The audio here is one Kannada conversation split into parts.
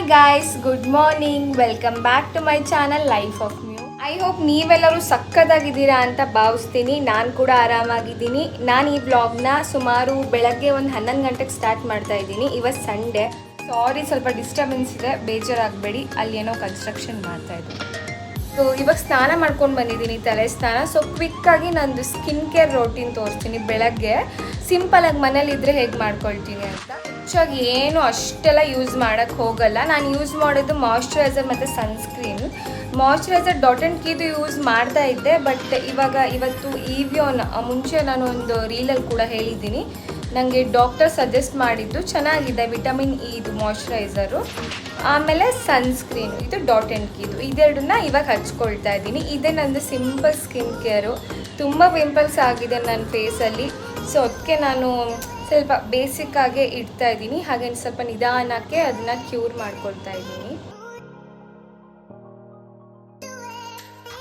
Hi guys good morning welcome back to my channel life of mew I hope ನೀವೆಲ್ಲರೂ ಸಕ್ಕತ್ತಾಗಿದ್ದೀರಾ ಅಂತ ಭಾವಿಸ್ತೀನಿ. ನಾನು ಕೂಡ ಆರಾಮಾಗಿದ್ದೀನಿ. ನಾನು ಈ ಬ್ಲಾಗ್ನ ಸುಮಾರು ಬೆಳಗ್ಗೆ ಒಂದು ಹನ್ನೊಂದು ಗಂಟೆಗೆ ಸ್ಟಾರ್ಟ್ ಮಾಡ್ತಾ ಇದ್ದೀನಿ. ಇವತ್ತು ಸಂಡೇ ಸಾರಿ ಸ್ವಲ್ಪ ಡಿಸ್ಟರ್ಬೆನ್ಸ್ ಇದೆ. ಬೇಜಾರಾಗಬೇಡಿ. ಅಲ್ಲಿ ಏನೋ ಕನ್ಸ್ಟ್ರಕ್ಷನ್ ಮಾಡ್ತಾ ಇದ್ದೀನಿ ಸೊ ಇವಾಗ ಸ್ನಾನ ಮಾಡ್ಕೊಂಡು ಬಂದಿದ್ದೀನಿ ತಲೆ ಸ್ನಾನ. ಸೊ ಕ್ವಿಕ್ಕಾಗಿ ನಂದು ಸ್ಕಿನ್ ಕೇರ್ ರೋಟೀನ್ ತೋರಿಸ್ತೀನಿ ಬೆಳಗ್ಗೆ. ಸಿಂಪಲಾಗಿ ಮನೇಲಿದ್ದರೆ ಹೇಗೆ ಮಾಡ್ಕೊಳ್ತೀನಿ ಅಂತ. ಹೆಚ್ಚಾಗಿ ಏನು ಅಷ್ಟೆಲ್ಲ ಯೂಸ್ ಮಾಡೋಕ್ಕೆ ಹೋಗಲ್ಲ. ನಾನು ಯೂಸ್ ಮಾಡೋದು ಮಾಯ್ಶ್ಚರೈಸರ್ ಮತ್ತು ಸನ್ಸ್ಕ್ರೀನ್ ಮಾಯ್ಶ್ಚರೈಸರ್ ಡಾಟ್ ಆ್ಯಂಡ್ ಕೀದು ಯೂಸ್ ಮಾಡ್ತಾ ಇದ್ದೆ ಬಟ್ ಇವಾಗ ಇವತ್ತು ಇವಿಯೋನ್ ಮುಂಚೆ ನಾನು ಒಂದು ರೀಲಲ್ಲಿ ಕೂಡ ಹೇಳಿದ್ದೀನಿ. ನನಗೆ ಡಾಕ್ಟರ್ ಸಜೆಸ್ಟ್ ಮಾಡಿದ್ದು ಚೆನ್ನಾಗಿದೆ ವಿಟಮಿನ್ ಇ ಇದು ಮಾಯ್ಶ್ಚರೈಸರು ಆಮೇಲೆ ಸನ್ಸ್ಕ್ರೀನ್ ಇದು ಡಾಟ್ ಆ್ಯಂಡ್ ಕೀದು ಇದೆರಡನ್ನ ಇವಾಗ ಹಚ್ಕೊಳ್ತಾ ಇದ್ದೀನಿ. ಇದೇ ನಂದು ಸಿಂಪಲ್ ಸ್ಕಿನ್ ಕೇರು ತುಂಬ ಪಿಂಪಲ್ಸ್ ಆಗಿದೆ ನನ್ನ ಫೇಸಲ್ಲಿ ಸೊ ಅದಕ್ಕೆ ನಾನು ಸ್ವಲ್ಪ ಬೇಸಿಕ್ಕಾಗೆ ಇಡ್ತಾ ಇದ್ದೀನಿ. ಹಾಗೆ ಸ್ವಲ್ಪ ನಿಧಾನಕ್ಕೆ ಅದನ್ನು ಕ್ಯೂರ್ ಮಾಡ್ಕೊಳ್ತಾ ಇದ್ದೀನಿ.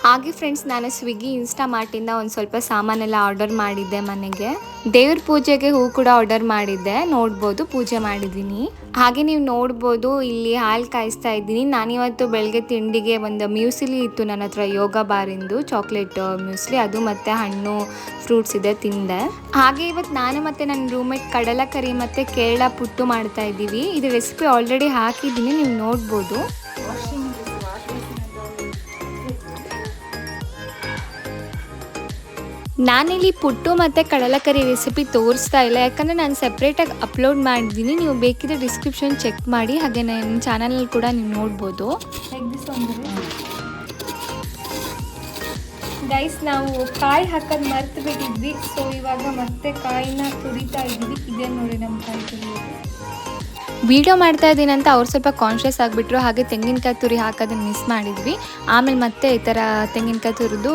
ಹಾಗೆ ಫ್ರೆಂಡ್ಸ್ ನಾನು ಸ್ವಿಗ್ಗಿ ಇನ್ಸ್ಟಾ ಮಾರ್ಟಿಂದ ಒಂದು ಸ್ವಲ್ಪ ಸಾಮಾನೆಲ್ಲ ಆರ್ಡರ್ ಮಾಡಿದ್ದೆ ಮನೆಗೆ. ದೇವ್ರ ಪೂಜೆಗೆ ಹೂ ಕೂಡ ಆರ್ಡರ್ ಮಾಡಿದ್ದೆ. ನೋಡ್ಬೋದು, ಪೂಜೆ ಮಾಡಿದ್ದೀನಿ. ಹಾಗೆ ನೀವು ನೋಡ್ಬೋದು, ಇಲ್ಲಿ ಹಾಲು ಕಾಯಿಸ್ತಾ ಇದ್ದೀನಿ. ನಾನಿವತ್ತು ಬೆಳಗ್ಗೆ ತಿಂಡಿಗೆ ಒಂದು ಮ್ಯೂಸಿಲಿ ಇತ್ತು ನನ್ನ ಹತ್ರ, ಯೋಗ ಬಾರಿಂದು ಚಾಕ್ಲೇಟ್ ಮ್ಯೂಸ್ಲಿ ಅದು ಮತ್ತು ಹಣ್ಣು ಫ್ರೂಟ್ಸ್ ಇದೆ, ತಿಂದೆ. ಹಾಗೆ ಇವತ್ತು ನಾನು ಮತ್ತು ನನ್ನ ರೂಮೇಟ್ ಕಡಲಕರಿ ಮತ್ತು ಕೇರಳ ಪುಟ್ಟು ಮಾಡ್ತಾ ಇದ್ದೀವಿ. ಇದು ರೆಸಿಪಿ ಆಲ್ರೆಡಿ ಹಾಕಿದ್ದೀನಿ, ನೀವು ನೋಡ್ಬೋದು. ನಾನಿಲ್ಲಿ ಪುಟ್ಟು ಮತ್ತು ಕಡಲಕರಿ ರೆಸಿಪಿ ತೋರಿಸ್ತಾ ಇಲ್ಲ. ಯಾಕಂದರೆ ನಾನು ಸಪ್ರೇಟಾಗಿ ಅಪ್ಲೋಡ್ ಮಾಡಿದ್ದೀನಿ ನೀವು ಬೇಕಿದ್ರೆ ಡಿಸ್ಕ್ರಿಪ್ಷನ್ ಚೆಕ್ ಮಾಡಿ. ಹಾಗೆ ನನ್ನ ಚಾನಲಲ್ಲಿ ಕೂಡ ನೀವು ನೋಡ್ಬೋದು. ಗೈಸ್ ನಾವು ಕಾಯಿ ಹಾಕೋದು ಮರ್ತು ಬಿಟ್ಟಿದ್ವಿ ಸೊ ಇವಾಗ ಮತ್ತೆ ಕಾಯಿನ ತುರಿತಾ ಇದ್ವಿ. ಇದೇ ನೋಡಿ ನಮ್ಮ ಕಾಯಿ ತುರಿಯೋದು. ವಿಡಿಯೋ ಮಾಡ್ತಾ ಇದ್ದೀನಿ ಅಂತ ಅವ್ರು ಸ್ವಲ್ಪ ಕಾನ್ಷಿಯಸ್ ಆಗಿಬಿಟ್ರು, ಹಾಗೆ ತೆಂಗಿನಕಾಯಿ ತುರಿ ಹಾಕೋದನ್ನು ಮಿಸ್ ಮಾಡಿದ್ವಿ. ಆಮೇಲೆ ಮತ್ತೆ ಈ ಥರ ತೆಂಗಿನಕಾಯಿ ತುರಿದು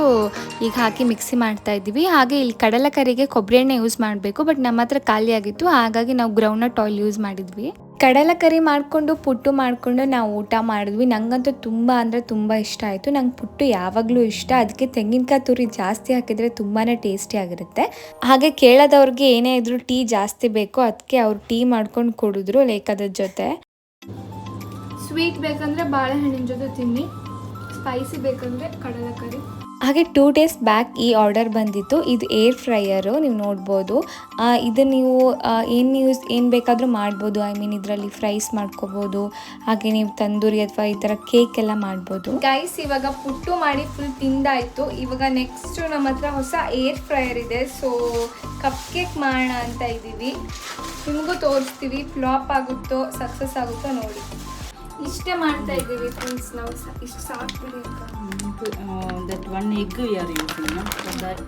ಈಗ ಹಾಕಿ ಮಿಕ್ಸಿ ಮಾಡ್ತಾ ಇದ್ವಿ ಹಾಗೆ ಇಲ್ಲಿ ಕಡಲೆಕರಿಗೆ ಕೊಬ್ಬರಿ ಎಣ್ಣೆ ಯೂಸ್ ಮಾಡಬೇಕು ಬಟ್ ನಮ್ಮ ಹತ್ರ ಖಾಲಿ ಆಗಿತ್ತು ಹಾಗಾಗಿ ನಾವು ಗ್ರೌಂಡ್ನಟ್ ಆಯಿಲ್ ಯೂಸ್ ಮಾಡಿದ್ವಿ. ಕಡಲೆಕರಿ ಮಾಡಿಕೊಂಡು, ಪುಟ್ಟು ಮಾಡಿಕೊಂಡು ನಾವು ಊಟ ಮಾಡಿದ್ವಿ. ನಂಗಂತೂ ತುಂಬ ಅಂದರೆ ತುಂಬ ಇಷ್ಟ ಆಯಿತು. ನಂಗೆ ಪುಟ್ಟು ಯಾವಾಗಲೂ ಇಷ್ಟ. ಅದಕ್ಕೆ ತೆಂಗಿನಕಾಯಿ ತುರಿ ಜಾಸ್ತಿ ಹಾಕಿದರೆ ತುಂಬಾ ಟೇಸ್ಟಿ ಆಗಿರುತ್ತೆ. ಹಾಗೆ ಕೇಳೋದವ್ರಿಗೆ ಏನೇ ಇದ್ರೂ ಟೀ ಜಾಸ್ತಿ ಬೇಕು. ಅದಕ್ಕೆ ಅವ್ರು ಟೀ ಮಾಡ್ಕೊಂಡು ಕುಡಿದ್ರು ಲೈಕ್ ಜೊತೆ. ಸ್ವೀಟ್ ಬೇಕಂದರೆ ಬಾಳೆಹಣ್ಣಿನ ಜೊತೆ ತಿನ್ನಿ. ಸ್ಪೈಸಿ ಬೇಕಂದರೆ ಕಡಲೆಕರಿ. ಹಾಗೆ ಟೂ ಡೇಸ್ ಬ್ಯಾಕ್ ಈ ಆರ್ಡರ್ ಬಂದಿತ್ತು. ಇದು ಏರ್ ಫ್ರೈಯರು ನೀವು ನೋಡ್ಬೋದು. ಇದು ನೀವು ಏನು ಯೂಸ್ ಏನು ಬೇಕಾದರೂ ಮಾಡ್ಬೋದು. ಐ ಮೀನ್ ಇದರಲ್ಲಿ ಫ್ರೈಸ್ ಮಾಡ್ಕೋಬೋದು. ಹಾಗೆ ನೀವು ತಂದೂರಿ ಅಥವಾ ಈ ಥರ ಕೇಕ್ ಎಲ್ಲ ಮಾಡ್ಬೋದು. ಗೈಸ್ ಇವಾಗ ಪುಟ್ಟು ಮಾಡಿ ಫುಲ್ ತಿಂದಾಯಿತು. ಇವಾಗ ನೆಕ್ಸ್ಟ್ ನಮ್ಮ ಹತ್ರ ಹೊಸ ಏರ್ ಫ್ರೈಯರ್ ಇದೆ. ಸೊ ಕಪ್ ಕೇಕ್ ಮಾಡೋಣ ಅಂತ ಇದ್ದೀವಿ. ನಿಮಗೂ ತೋರಿಸ್ತೀವಿ. ಫ್ಲಾಪ್ ಆಗುತ್ತೋ ಸಕ್ಸಸ್ ಆಗುತ್ತೋ ನೋಡಿ. ಇಷ್ಟೇ ಮಾಡ್ತಾ ಇದ್ದೀವಿ ಫ್ರೆಂಡ್ಸ್ ನಾವು ಇಷ್ಟು ಸಾಕು നമുക്ക് that one egg we are using. No? So that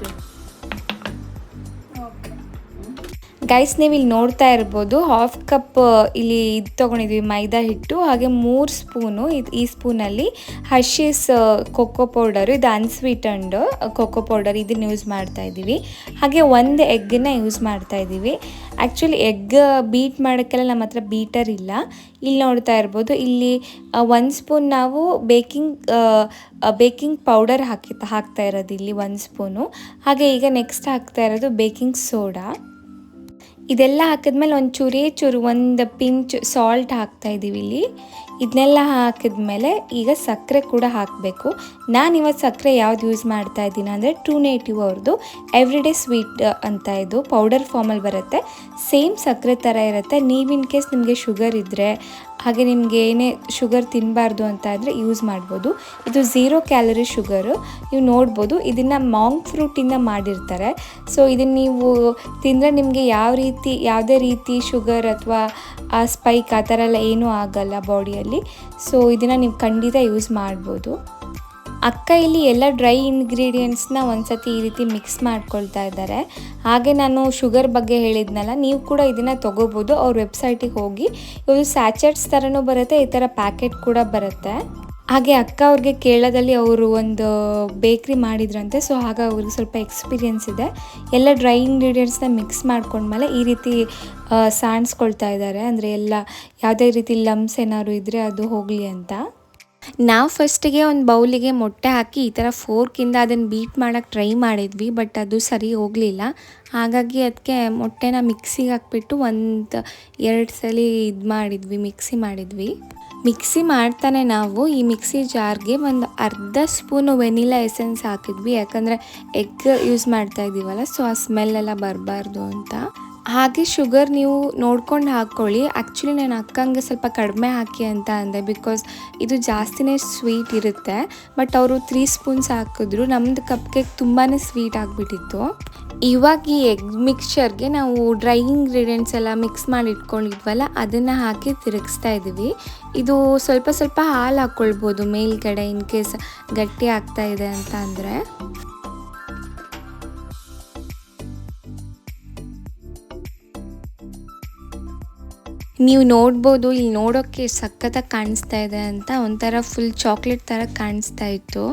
guys ನೀವು ಇಲ್ಲಿ ನೋಡ್ತಾ ಇರ್ಬೋದು ಹಾಫ್ ಕಪ್ ಇಲ್ಲಿ ಇದು ತೊಗೊಂಡಿದ್ವಿ, ಮೈದಾ ಹಿಟ್ಟು, ಹಾಗೆ ಮೂರು ಸ್ಪೂನು ಇದು, ಈ ಸ್ಪೂನಲ್ಲಿ ಹರ್ಷೀಸ್ ಕೊಕ್ಕೋ ಪೌಡರು ಇದು ಅನ್ಸ್ವೀಟಂಡ್ ಕೊಕ್ಕೋ ಪೌಡರ್ ಇದನ್ನ ಯೂಸ್ ಮಾಡ್ತಾ ಇದ್ದೀವಿ. ಹಾಗೆ ಒಂದು ಎಗ್ಗನ್ನ ಯೂಸ್ ಮಾಡ್ತಾ ಇದ್ದೀವಿ. ಆ್ಯಕ್ಚುಲಿ ಎಗ್ ಬೀಟ್ ಮಾಡೋಕ್ಕೆಲ್ಲ ನಮ್ಮ ಹತ್ರ ಬೀಟರ್ ಇಲ್ಲ. ಇಲ್ಲಿ ನೋಡ್ತಾ ಇರ್ಬೋದು, ಇಲ್ಲಿ ಒಂದು ಸ್ಪೂನ್ ನಾವು ಬೇಕಿಂಗ್ ಬೇಕಿಂಗ್ ಪೌಡರ್ ಹಾಕಿ, ಹಾಕ್ತಾ ಇರೋದು ಇಲ್ಲಿ ಒಂದು ಸ್ಪೂನು. ಹಾಗೆ ಈಗ ನೆಕ್ಸ್ಟ್ ಹಾಕ್ತಾ ಇರೋದು ಬೇಕಿಂಗ್ ಸೋಡಾ ಇದೆಲ್ಲ ಹಾಕಿದ್ಮೇಲೆ ಒಂದು ಚೂರೇ ಚೂರು ಒಂದು ಪಿಂಚ್ ಸಾಲ್ಟ್ ಹಾಕ್ತಾ ಇದ್ದೀವಿ ಇಲ್ಲಿ. ಇದನ್ನೆಲ್ಲ ಹಾಕಿದ್ಮೇಲೆ ಈಗ ಸಕ್ಕರೆ ಕೂಡ ಹಾಕಬೇಕು. ನಾನು ಇವತ್ತು ಸಕ್ಕರೆ ಯಾವ್ದು ಯೂಸ್ ಮಾಡ್ತಾ ಇದ್ದೀನಿ ಅಂದರೆ ಟೂ ನೇಟಿವ್ ಅವ್ರದ್ದು. ಎವ್ರಿಡೇ ಸ್ವೀಟ್ ಅಂತ ಇದು. ಪೌಡರ್ ಫಾರ್ಮಲ್ಲಿ ಬರುತ್ತೆ. ಸೇಮ್ ಸಕ್ಕರೆ ಥರ ಇರುತ್ತೆ. ನೀವು ಇನ್ ಕೇಸ್ ನಿಮಗೆ ಶುಗರ್ ಇದ್ದರೆ ಹಾಗೆ ನಿಮಗೆ ಏನೇ ಶುಗರ್ ತಿನ್ನಬಾರ್ದು ಅಂತ ಆದರೆ ಯೂಸ್ ಮಾಡ್ಬೋದು. ಇದು ಝೀರೋ ಕ್ಯಾಲರಿ ಶುಗರು ನೀವು ನೋಡ್ಬೋದು. ಇದನ್ನು ಮಾಂಗ್ ಫ್ರೂಟಿಂದ ಮಾಡಿರ್ತಾರೆ. ಸೊ ಇದನ್ನು ನೀವು ತಿಂದರೆ ನಿಮಗೆ ಯಾವ ರೀತಿ, ಯಾವುದೇ ರೀತಿ ಶುಗರ್ ಅಥವಾ, ಆ ಸ್ಪೈಕ್ ಆ ಥರ ಎಲ್ಲ ಏನೂ ಆಗಲ್ಲ ಬಾಡಿಯಲ್ಲಿ ಸೊ ಇದನ್ನು ನೀವು ಖಂಡಿತ ಯೂಸ್ ಮಾಡ್ಬೋದು. ಅಕ್ಕ ಇಲ್ಲಿ ಎಲ್ಲ ಡ್ರೈ ಇಂಗ್ರೀಡಿಯೆಂಟ್ಸ್ನ ಒಂದ್ಸತಿ ಈ ರೀತಿ ಮಿಕ್ಸ್ ಮಾಡ್ಕೊಳ್ತಾ ಇದ್ದಾರೆ. ಹಾಗೆ ನಾನು ಶುಗರ್ ಬಗ್ಗೆ ಹೇಳಿದ್ನಲ್ಲ, ನೀವು ಕೂಡ ಇದನ್ನು ತೊಗೋಬೋದು. ಅವ್ರ ವೆಬ್ಸೈಟಿಗೆ ಹೋಗಿ, ಇವರು ಸ್ಯಾಚೆಟ್ಸ್ ಥರನೂ ಬರುತ್ತೆ, ಈ ಥರ ಪ್ಯಾಕೆಟ್ ಕೂಡ ಬರುತ್ತೆ. ಹಾಗೆ ಅಕ್ಕ ಅವ್ರಿಗೆ ಕೇರಳದಲ್ಲಿ ಅವರು ಒಂದು ಬೇಕ್ರಿ ಮಾಡಿದ್ರಂತೆ ಸೊ ಹಾಗೆ ಅವ್ರಿಗೆ ಸ್ವಲ್ಪ ಎಕ್ಸ್ಪೀರಿಯನ್ಸ್ ಇದೆ. ಎಲ್ಲ ಡ್ರೈ ಇಂಗ್ರೀಡಿಯೆಂಟ್ಸ್ನ ಮಿಕ್ಸ್ ಮಾಡ್ಕೊಂಡ್ಮೇಲೆ ಈ ರೀತಿ ಸಾಣಿಸ್ಕೊಳ್ತಾ ಇದ್ದಾರೆ. ಅಂದರೆ ಎಲ್ಲ ಯಾವುದೇ ರೀತಿ ಲಮ್ಸ್ ಏನಾದ್ರು ಇದ್ದರೆ ಅದು ಹೋಗಲಿ ಅಂತ. ನಾವು ಫಸ್ಟಿಗೆ ಒಂದು ಬೌಲಿಗೆ ಮೊಟ್ಟೆ ಹಾಕಿ ಈ ಥರ ಫೋರ್ಕಿಂದ ಅದನ್ನು ಬೀಟ್ ಮಾಡೋಕ್ಕೆ ಟ್ರೈ ಮಾಡಿದ್ವಿ ಬಟ್ ಅದು ಸರಿ ಹೋಗಲಿಲ್ಲ. ಹಾಗಾಗಿ ಅದಕ್ಕೆ ಮೊಟ್ಟೆನ ಮಿಕ್ಸಿಗೆ ಹಾಕ್ಬಿಟ್ಟು ಒಂದು ಎರಡು ಸಲ ಇದು ಮಾಡಿದ್ವಿ ಮಿಕ್ಸಿ ಮಾಡಿದ್ವಿ. ಮಿಕ್ಸಿ ಮಾಡ್ತಾನೆ ನಾವು, ಈ ಮಿಕ್ಸಿ ಜಾರ್ಗೆ ಒಂದು ಅರ್ಧ ಸ್ಪೂನು ವೆನಿಲಾ ಎಸೆನ್ಸ್ ಹಾಕಿದ್ವಿ. ಯಾಕಂದರೆ ಎಗ್ ಯೂಸ್ ಮಾಡ್ತಾ ಇದ್ದೀವಲ್ಲ ಸೊ ಆ ಸ್ಮೆಲ್ ಎಲ್ಲ ಬರಬಾರ್ದು ಅಂತ. ಹಾಗೆ ಶುಗರ್ ನೀವು ನೋಡ್ಕೊಂಡು ಹಾಕ್ಕೊಳ್ಳಿ. ಆ್ಯಕ್ಚುಲಿ ನಾನು ಅಕ್ಕಂಗೆ ಸ್ವಲ್ಪ ಕಡಿಮೆ ಹಾಕಿ ಅಂತ ಅಂದೆ ಬಿಕಾಸ್ ಇದು ಜಾಸ್ತಿನೇ ಸ್ವೀಟ್ ಇರುತ್ತೆ. ಬಟ್ ಅವರು ತ್ರೀ ಸ್ಪೂನ್ಸ್ ಹಾಕಿದ್ರು. ನಮ್ಮದು ಕಪ್ ಕೇಕ್ ತುಂಬಾ ಸ್ವೀಟ್ ಆಗಿಬಿಟ್ಟಿತ್ತು. ಇವಾಗ ಈ ಎಗ್ ಮಿಕ್ಸ್ಚರ್ಗೆ ನಾವು ಡ್ರೈ ಇಂಗ್ರೀಡಿಯೆಂಟ್ಸ್ ಎಲ್ಲ ಮಿಕ್ಸ್ ಮಾಡಿ ಇಟ್ಕೊಂಡಿದ್ವಲ್ಲ, ಅದನ್ನು ಹಾಕಿ ತಿರುಗಿಸ್ತಾ ಇದ್ದೀವಿ. ಇದು ಸ್ವಲ್ಪ ಸ್ವಲ್ಪ ಹಾಲು ಹಾಕ್ಕೊಳ್ಬೋದು ಮೇಲ್ಗಡೆ ಇನ್ ಕೇಸ್ ಗಟ್ಟಿ ಆಗ್ತಾ ಇದೆ ಅಂತ ಅಂದರೆ. ನೀವು ನೋಡ್ಬೋದು, ಇಲ್ಲಿ ನೋಡೋಕ್ಕೆ ಸಖತ್ತಾಗಿ ಕಾಣಿಸ್ತಾ ಇದೆ ಅಂತ ಒಂಥರ ಫುಲ್ ಚಾಕ್ಲೇಟ್ ಥರ ಕಾಣಿಸ್ತಾ ಇತ್ತು.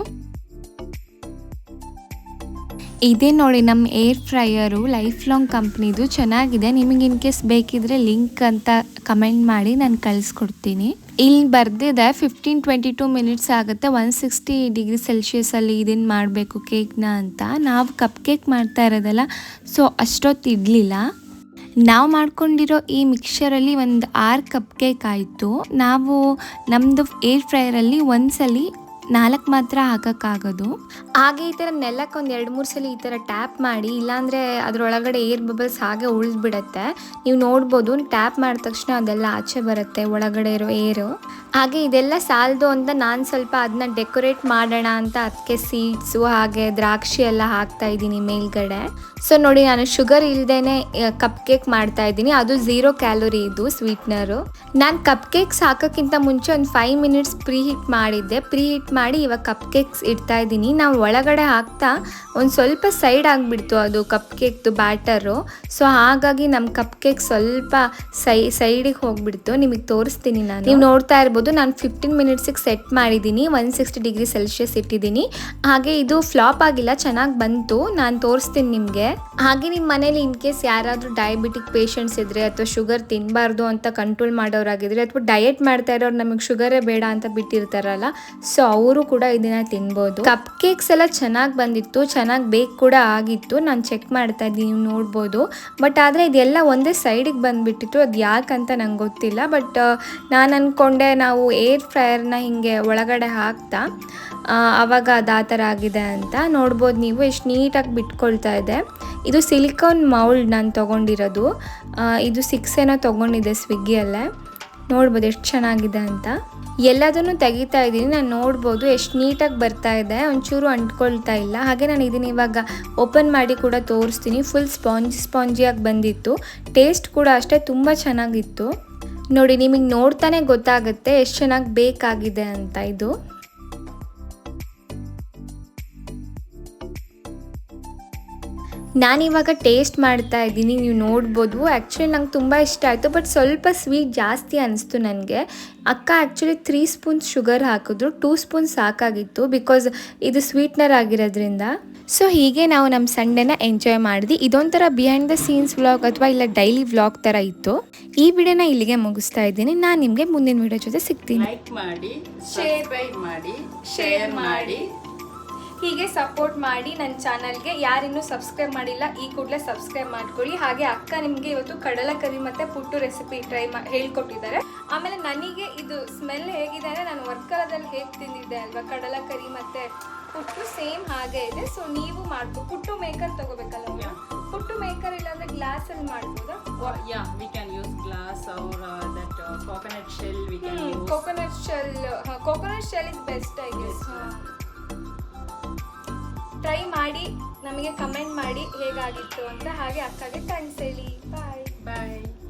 ಇದೇ ನೋಡಿ ನಮ್ಮ ಏರ್ ಫ್ರೈಯರು ಲೈಫ್ ಲಾಂಗ್ ಕಂಪ್ನಿದು ಚೆನ್ನಾಗಿದೆ. ನಿಮಗೆ ಇನ್ ಕೇಸ್ ಬೇಕಿದ್ರೆ ಲಿಂಕ್ ಅಂತ ಕಮೆಂಟ್ ಮಾಡಿ ನಾನು ಕಳಿಸ್ಕೊಡ್ತೀನಿ. ಇಲ್ಲಿ ಬರ್ದಿದೆ ಫಿಫ್ಟೀನ್ ಟ್ವೆಂಟಿ ಟೂ ಮಿನಿಟ್ಸ್ ಆಗುತ್ತೆ ಒನ್ ಸಿಕ್ಸ್ಟಿ ಡಿಗ್ರಿ ಸೆಲ್ಸಿಯಸಲ್ಲಿ ಇದನ್ನು ಮಾಡಬೇಕು ಕೇಕ್ನ ಅಂತ. ನಾವು ಕಪ್ ಕೇಕ್ ಮಾಡ್ತಾ ಇರೋದಲ್ಲ ಸೊ ಅಷ್ಟೊತ್ತು ಇಡಲಿಲ್ಲ. ನಾವು ಮಾಡ್ಕೊಂಡಿರೋ ಈ ಮಿಕ್ಸ್ಚರಲ್ಲಿ ಒಂದು ಆರು ಕಪ್ ಕೇಕ್ ಆಯಿತು ನಾವು ನಮ್ಮದು ಏರ್ ಫ್ರೈಯರಲ್ಲಿ ಒಂದ್ಸಲಿ ನಾಲ್ಕು ಮಾತ್ರ ಹಾಕೋಕ್ಕಾಗೋದು. ಹಾಗೆ ಈ ಥರ ನೆಲಕ್ಕೆ ಒಂದು ಎರಡು ಮೂರು ಸಲ ಈ ಥರ ಟ್ಯಾಪ್ ಮಾಡಿ, ಇಲ್ಲಾಂದರೆ ಅದರೊಳಗಡೆ ಏರ್ ಬಬಲ್ಸ್ ಹಾಗೆ ಉಳಿದ್ಬಿಡತ್ತೆ. ನೀವು ನೋಡ್ಬೋದು ಟ್ಯಾಪ್ ಮಾಡಿದ ತಕ್ಷಣ ಅದೆಲ್ಲ ಆಚೆ ಬರುತ್ತೆ, ಒಳಗಡೆ ಇರೋ ಏರು ಹಾಗೆ ಇದೆಲ್ಲ ಸಾಲದು ಅಂತ ನಾನು ಸ್ವಲ್ಪ ಅದನ್ನ ಡೆಕೋರೇಟ್ ಮಾಡೋಣ ಅಂತ ಅದಕ್ಕೆ ಸೀಡ್ಸು ಹಾಗೆ ದ್ರಾಕ್ಷಿ ಎಲ್ಲ ಹಾಕ್ತಾ ಇದ್ದೀನಿ ಮೇಲ್ಗಡೆ. ಸೊ ನೋಡಿ ನಾನು ಶುಗರ್ ಇಲ್ಲದೇನೆ ಕಪ್ ಕೇಕ್ ಮಾಡ್ತಾ ಇದ್ದೀನಿ. ಅದು ಝೀರೋ ಕ್ಯಾಲೋರಿ ಇದು ಸ್ವೀಟ್ನರು ನಾನು ಕಪ್ ಕೇಕ್ಸ್ ಹಾಕೋಕ್ಕಿಂತ ಮುಂಚೆ ಒಂದು ಫೈವ್ ಮಿನಿಟ್ಸ್ ಪ್ರೀ ಹೀಟ್ ಮಾಡಿದ್ದೆ. ಪ್ರೀ ಹೀಟ್ ಮಾಡಿ ಇವಾಗ ಕಪ್ ಕೇಕ್ಸ್ ಇಡ್ತಾ ಇದ್ದೀನಿ. ನಾವು ಒಳಗಡೆ ಹಾಕ್ತಾ ಒಂದು ಸ್ವಲ್ಪ ಸೈಡ್ ಆಗಿಬಿಡ್ತು ಅದು ಕಪ್ ಕೇಕ್ದು ಬ್ಯಾಟರು ಸೊ ಹಾಗಾಗಿ ನಮ್ಮ ಕಪ್ ಕೇಕ್ ಸ್ವಲ್ಪ ಸೈ ಸೈಡಿಗೆ ಹೋಗ್ಬಿಡ್ತು. ನಿಮಗೆ ತೋರಿಸ್ತೀನಿ ನಾನು. ನೀವು ನೋಡ್ತಾ ಇರ್ಬೋದು ನಾನು ಫಿಫ್ಟೀನ್ ಮಿನಿಟ್ಸಿಗೆ ಸೆಟ್ ಮಾಡಿದ್ದೀನಿ ಒನ್ ಸಿಕ್ಸ್ಟಿ ಡಿಗ್ರಿ ಸೆಲ್ಸಿಯಸ್ ಇಟ್ಟಿದ್ದೀನಿ ಹಾಗೆ ಇದು ಫ್ಲಾಪ್ ಆಗಿಲ್ಲ, ಚೆನ್ನಾಗಿ ಬಂತು, ನಾನು ತೋರಿಸ್ತೀನಿ ನಿಮಗೆ. ಹಾಗೆ ನಿಮ್ಮ ಮನೇಲಿ ಇನ್ ಕೇಸ್ ಯಾರಾದರೂ ಡಯಾಬಿಟಿಕ್ ಪೇಷಂಟ್ಸ್ ಇದ್ದರೆ ಅಥವಾ ಶುಗರ್ ತಿನ್ನಬಾರ್ದು ಅಂತ ಕಂಟ್ರೋಲ್ ಮಾಡೋರಾಗಿದ್ದರೆ ಅಥವಾ ಡಯಟ್ ಮಾಡ್ತಾ ಇರೋರು ನಮಗೆ ಶುಗರೇ ಬೇಡ ಅಂತ ಬಿಟ್ಟಿರ್ತಾರಲ್ಲ ಸೊ ಅವರು ಕೂಡ ಇದನ್ನ ತಿನ್ಬೋದು. ಕಪ್ ಕೇಕ್ಸ್ ಎಲ್ಲ ಚೆನ್ನಾಗಿ ಬಂದಿತ್ತು, ಚೆನ್ನಾಗಿ ಬೇಕ್ ಕೂಡ ಆಗಿತ್ತು, ನಾನು ಚೆಕ್ ಮಾಡ್ತಾ ಇದ್ದೀನಿ, ನೀವು ನೋಡ್ಬೋದು. ಬಟ್ ಆದರೆ ಇದೆಲ್ಲ ಒಂದೇ ಸೈಡಿಗೆ ಬಂದುಬಿಟ್ಟಿತ್ತು ಅದು ಯಾಕಂತ ನಂಗೆ ಗೊತ್ತಿಲ್ಲ. ಬಟ್ ನಾನು ಅಂದ್ಕೊಂಡೆ ನಾವು ಏರ್ ಫ್ರೈಯರ್ನ ಹಿಂಗೆ ಒಳಗಡೆ ಹಾಕ್ತಾ ಆವಾಗ ಅದು ಆ ಥರ ಆಗಿದೆ ಅಂತ ನೋಡ್ಬೋದು ನೀವು. ಎಷ್ಟು ನೀಟಾಗಿ ಬಿಟ್ಕೊಳ್ತಾ ಇದೆ. ಇದು ಸಿಲಿಕಾನ್ ಮೌಲ್ಡ್ ನಾನು ತೊಗೊಂಡಿರೋದು. ಇದು ಸಿಕ್ಸ್ ಏನೋ ತೊಗೊಂಡಿದ್ದೆ ಸ್ವಿಗ್ಗಿಯಲ್ಲೇ ನೋಡ್ಬೋದು ಎಷ್ಟು ಚೆನ್ನಾಗಿದೆ ಅಂತ. ಎಲ್ಲದನ್ನು ತೆಗಿತಾ ಇದ್ದೀನಿ. ನಾನು ನೋಡ್ಬೋದು ಎಷ್ಟು ನೀಟಾಗಿ ಬರ್ತಾ ಇದೆ. ಒಂಚೂರು ಅಂಟ್ಕೊಳ್ತಾ ಇಲ್ಲ. ಹಾಗೆ ನಾನು ಇದನ್ನು ಇವಾಗ ಓಪನ್ ಮಾಡಿ ಕೂಡ ತೋರಿಸ್ತೀನಿ. ಫುಲ್ ಸ್ಪಾಂಜ್ ಸ್ಪಾಂಜಿಯಾಗಿ ಬಂದಿತ್ತು. ಟೇಸ್ಟ್ ಕೂಡ ಅಷ್ಟೇ ತುಂಬ ಚೆನ್ನಾಗಿತ್ತು. ನೋಡಿ ನಿಮಗೆ ನೋಡ್ತಾನೆ ಗೊತ್ತಾಗುತ್ತೆ ಎಷ್ಟು ಚೆನ್ನಾಗಿ ಬೇಕಾಗಿದೆ ಅಂತ ಇದು. ನಾನಿವಾಗ ಟೇಸ್ಟ್ ಮಾಡ್ತಾ ಇದ್ದೀನಿ ನೀವು ನೋಡ್ಬೋದು. ಆ್ಯಕ್ಚುಲಿ ನಂಗೆ ತುಂಬ ಇಷ್ಟ ಆಯಿತು ಬಟ್ ಸ್ವಲ್ಪ ಸ್ವೀಟ್ ಜಾಸ್ತಿ ಅನಿಸ್ತು ನನಗೆ. ಅಕ್ಕ ಆ್ಯಕ್ಚುಲಿ ತ್ರೀ ಸ್ಪೂನ್ಸ್ ಶುಗರ್ ಹಾಕಿದ್ರು ಟೂ ಸ್ಪೂನ್ಸ್ ಸಾಕಾಗಿತ್ತು ಬಿಕಾಸ್ ಇದು ಸ್ವೀಟ್ನರ್ ಆಗಿರೋದ್ರಿಂದ. ಸೊ ಹೀಗೆ ನಾವು ನಮ್ಮ ಸಂಡೇನ ಎಂಜಾಯ್ ಮಾಡಿದ್ವಿ. ಇದೊಂಥರ ಬಿಹೈಂಡ್ ದ ಸೀನ್ಸ್ ವ್ಲಾಗ್ ಅಥವಾ ಇಲ್ಲ ಡೈಲಿ ವ್ಲಾಗ್ ಥರ ಇತ್ತು. ಈ ವಿಡಿಯೋನ ಇಲ್ಲಿಗೆ ಮುಗಿಸ್ತಾ ಇದ್ದೀನಿ. ನಾನು ನಿಮಗೆ ಮುಂದಿನ ವಿಡಿಯೋ ಜೊತೆ ಸಿಗ್ತೀನಿ. ಲೈಕ್ ಮಾಡಿ ಶೇರ್ ಮಾಡಿ ಶೇರ್ ಮಾಡಿ. ಹೀಗೆ ಸಪೋರ್ಟ್ ಮಾಡಿ ನನ್ನ ಚಾನಲ್ಗೆ ಯಾರಿನ್ನೂ ಸಬ್ಸ್ಕ್ರೈಬ್ ಮಾಡಿಲ್ಲ ಈ ಕೂಡಲೇ ಸಬ್ಸ್ಕ್ರೈಬ್ ಮಾಡ್ಕೊಳ್ಳಿ. ಹಾಗೆ ಅಕ್ಕ ನಿಮಗೆ ಇವತ್ತು ಕಡಲೆಕರಿ ಮತ್ತು ಪುಟ್ಟು ರೆಸಿಪಿ ಟ್ರೈ ಮಾ ಹೇಳ್ಕೊಟ್ಟಿದ್ದಾರೆ. ಆಮೇಲೆ ನನಗೆ ಇದು ಸ್ಮೆಲ್ ಹೇಗಿದೆ ಅಂದರೆ ನಾನು ವರ್ಕಲದಲ್ಲಿ ಹೇಗೆ ತಿಂದಿದ್ದೆ ಅಲ್ವಾ? ಕಡಲೆಕರಿ ಮತ್ತೆ ಪುಟ್ಟು ಸೇಮ್ ಹಾಗೆ ಇದೆ. ಸೊ ನೀವು ಮಾಡ್ಬೋದು ಪುಟ್ಟು ಮೇಕರ್ ತಗೋಬೇಕಲ್ಲ? ಪುಟ್ಟು ಮೇಕರ್ ಇಲ್ಲಾಂದ್ರೆ ಗ್ಲಾಸಲ್ಲಿ ಮಾಡ್ಬೋದಾ? Yeah we can use glass or that coconut shell we can coconut shell coconut shell is best I guess try ಮಾಡಿ ನಮಗೆ ಕಮೆಂಟ್ ಮಾಡಿ ಹೇಗಾಗಿತ್ತು ಅಂತ ಹಾಗೆ ಅಕ್ಕಗೆ ಥ್ಯಾಂಕ್ಸ್ ಬಾಯ್ ಬಾಯ್